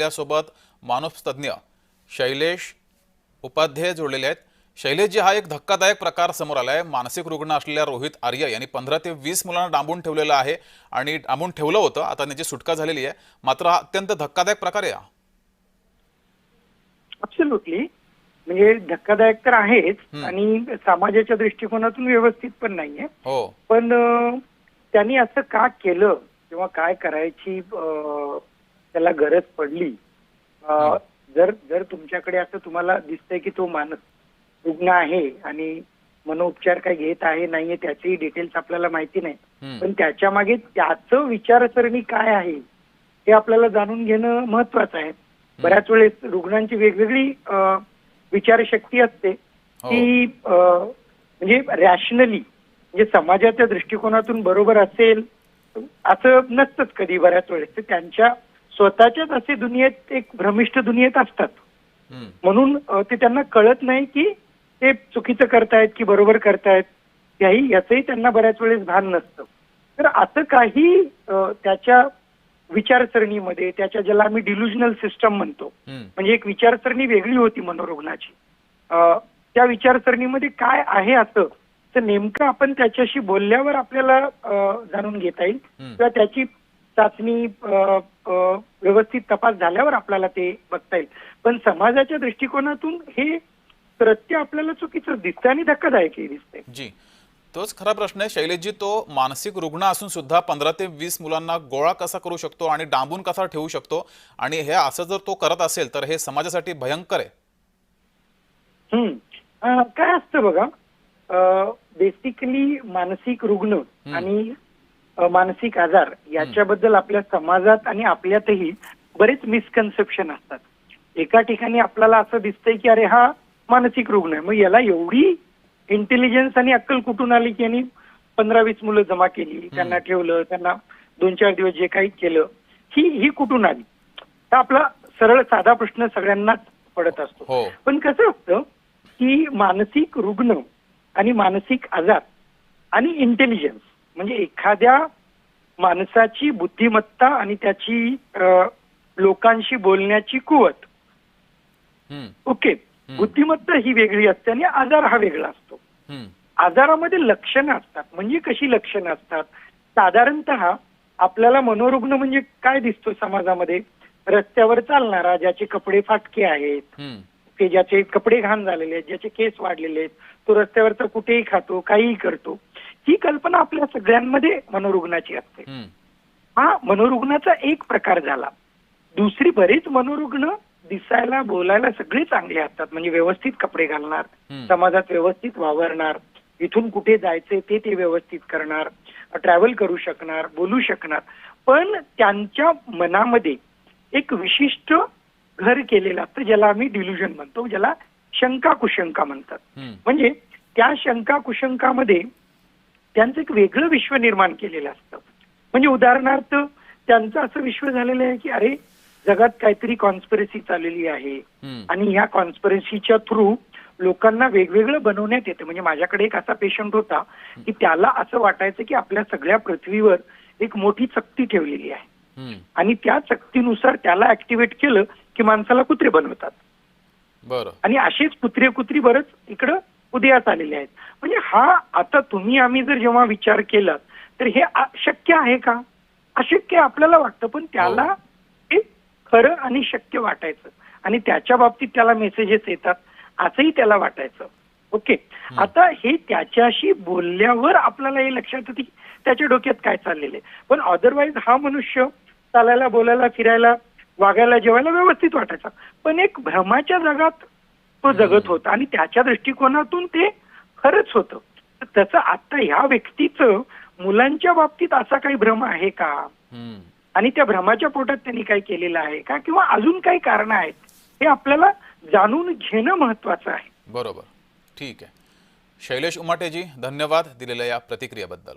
आपल्यासोबत मानसतज्ञ शैलेश उपाध्याय जोडलेले आहेत. शैलेशजी हा एक धक्कादायक प्रकार समोर आला आहे मानसिक रुग्ण असलेल्या रोहित आर्य यांनी पंधरा ते वीस मुलांना डांबून ठेवलेलं आहे आणि डांबून ठेवलं होतं. आता त्याची सुटका झालेली आहे. मात्र हा अत्यंत धक्कादायक प्रकार आहे. अब्सोल्युटली म्हणजे धक्कादायक तर आहेच. आणि समाजाच्या दृष्टिकोनातून व्यवस्थित पण नाहीये. हो. पण त्यांनी असं का केलं किंवा काय करायची त्याला गरज पडली जर जर तुमच्याकडे असं तुम्हाला दिसतंय की तो मानस रुग्ण आहे आणि मनोपचार काय घेत आहे नाहीये त्याचेही डिटेल्स आपल्याला माहिती नाही. पण त्याच्यामागे त्याचं विचारसरणी काय आहे हे आपल्याला जाणून घेणं महत्वाचं आहे बऱ्याच वेळेस रुग्णांची वेगवेगळी विचारशक्ती असते हो. की अं, म्हणजे रॅशनली म्हणजे समाजाच्या दृष्टिकोनातून बरोबर असेल असं नसतंच कधी बऱ्याच वेळेस ते त्यांच्या स्वतःच्याच असे दुनियेत एक भ्रमिष्ट दुनियेत असतात. म्हणून ते त्यांना कळत नाही की ते चुकीचं करतायत की बरोबर करतायत त्याही याचंही त्यांना बऱ्याच वेळेस भान नसतं तर असं काही त्याच्या विचारसरणीमध्ये त्याच्या ज्याला आम्ही डिल्युजनल सिस्टम म्हणतो. म्हणजे एक विचारसरणी वेगळी होती मनोरुग्णाची त्या विचारसरणीमध्ये काय आहे असं तर नेमकं आपण त्याच्याशी बोलल्यावर आपल्याला जाणून घेता येईल. किंवा त्याची चाचणी व्यवस्थित तपास झाल्यावर आपल्याला ते बघता येईल. पण समाजाच्या दृष्टिकोनातून हे कृत्य आपल्याला चुकीचं दिसतं आणि धक्कादायकही दिसतंय. जी. तोच खरा प्रश्न आहे. शैलेशजी तो मानसिक रुग्ण असून सुद्धा पंधरा ते वीस मुलांना गोळा कसा करू शकतो आणि डांबून कसा ठेवू शकतो? आणि हे असं जर तो करत असेल तर हे समाजासाठी भयंकर आहे. काय असतं बघा बेसिकली मानसिक रुग्ण आणि मानसिक आजार याच्याबद्दल आपल्या समाजात आणि आपल्यातही बरेच मिसकन्सेप्शन असतात. एका ठिकाणी आपल्याला असं दिसतंय की अरे हा मानसिक रुग्ण आहे मग याला एवढी इंटेलिजन्स आणि अक्कल कुठून आली की यांनी पंधरा वीस मुलं जमा केली त्यांना ठेवलं त्यांना दोन चार दिवस जे काही केलं ही ही कुठून आली? तर आपला सरळ साधा प्रश्न सगळ्यांनाच पडत असतो. हो. पण कसं असतं की मानसिक रुग्ण आणि मानसिक आजार आणि इंटेलिजन्स म्हणजे एखाद्या माणसाची बुद्धिमत्ता आणि त्याची लोकांशी बोलण्याची कुवत. ओके. बुद्धिमत्ता ही वेगळी असते आणि आजार हा वेगळा असतो. आजारामध्ये लक्षणं असतात. म्हणजे कशी लक्षणं असतात? साधारणत आपल्याला मनोरुग्ण म्हणजे काय दिसतो समाजामध्ये? रस्त्यावर चालणारा ज्याचे कपडे फाटके आहेत. की ज्याचे कपडे घाण झालेले आहेत ज्याचे केस वाढलेले आहेत. तो रस्त्यावर तर कुठेही खातो काहीही करतो. ही कल्पना आपल्या सगळ्यांमध्ये मनोरुग्णाची असते. हा मनोरुग्णाचा एक प्रकार झाला दुसरी बरेच मनोरुग्ण दिसायला बोलायला सगळे चांगले असतात म्हणजे व्यवस्थित कपडे घालणार. समाजात व्यवस्थित वावरणार इथून कुठे जायचे ते ते व्यवस्थित करणार ट्रॅव्हल करू शकणार बोलू शकणार पण त्यांच्या मनामध्ये एक विशिष्ट घर केलेलं असतं ज्याला आम्ही डिल्युजन म्हणतो ज्याला शंका कुशंका म्हणतात. म्हणजे त्या शंका कुशंकामध्ये त्यांचं एक वेगळं विश्व निर्माण केलेलं असतं. म्हणजे उदाहरणार्थ त्यांचं असं विश्व झालेलं आहे की अरे जगात काहीतरी कॉन्स्पिरसी चाललेली आहे. आणि ह्या कॉन्स्पिरसीच्या थ्रू लोकांना वेगवेगळं बनवण्यात येतं. म्हणजे माझ्याकडे एक असा पेशंट होता की त्याला असं वाटायचं की आपल्या सगळ्या पृथ्वीवर एक मोठी चकती ठेवलेली आहे. आणि त्या चकतीनुसार त्याला ऍक्टिव्हेट केलं की माणसाला कुत्रे बनवतात. बरं. आणि असेच कुत्रे कुत्री बरंच इकडं उदयास आलेले आहेत. म्हणजे हा आता तुम्ही आम्ही जर जेव्हा विचार केला तर हे शक्य आहे का? अशक्य आपल्याला वाटतं पण त्याला हे. खरं आणि शक्य वाटायचं. आणि त्याच्या बाबतीत त्याला मेसेजेस येतात असंही त्याला वाटायचं. ओके? आता हे त्याच्याशी बोलल्यावर आपल्याला हे लक्षात येते की त्याच्या डोक्यात काय चाललेलं आहे. पण अदरवाईज हा मनुष्य चालायला बोलायला फिरायला वागायला जेवायला व्यवस्थित वाटायचा. पण एक भ्रमाच्या जगात तो जगत होता. आणि त्याच्या दृष्टिकोनातून ते खरंच होतं. तसं आता ह्या व्यक्तीचं मुलांच्या बाबतीत असा काही भ्रम आहे का. आणि त्या भ्रमाच्या पोटात त्यांनी काही केलेलं आहे का? किंवा अजून काही कारण आहेत? हे आपल्याला जाणून घेणं महत्वाचं आहे. बरोबर. ठीक आहे. शैलेश उमाटेजी धन्यवाद दिलेल्या या प्रतिक्रियेबद्दल.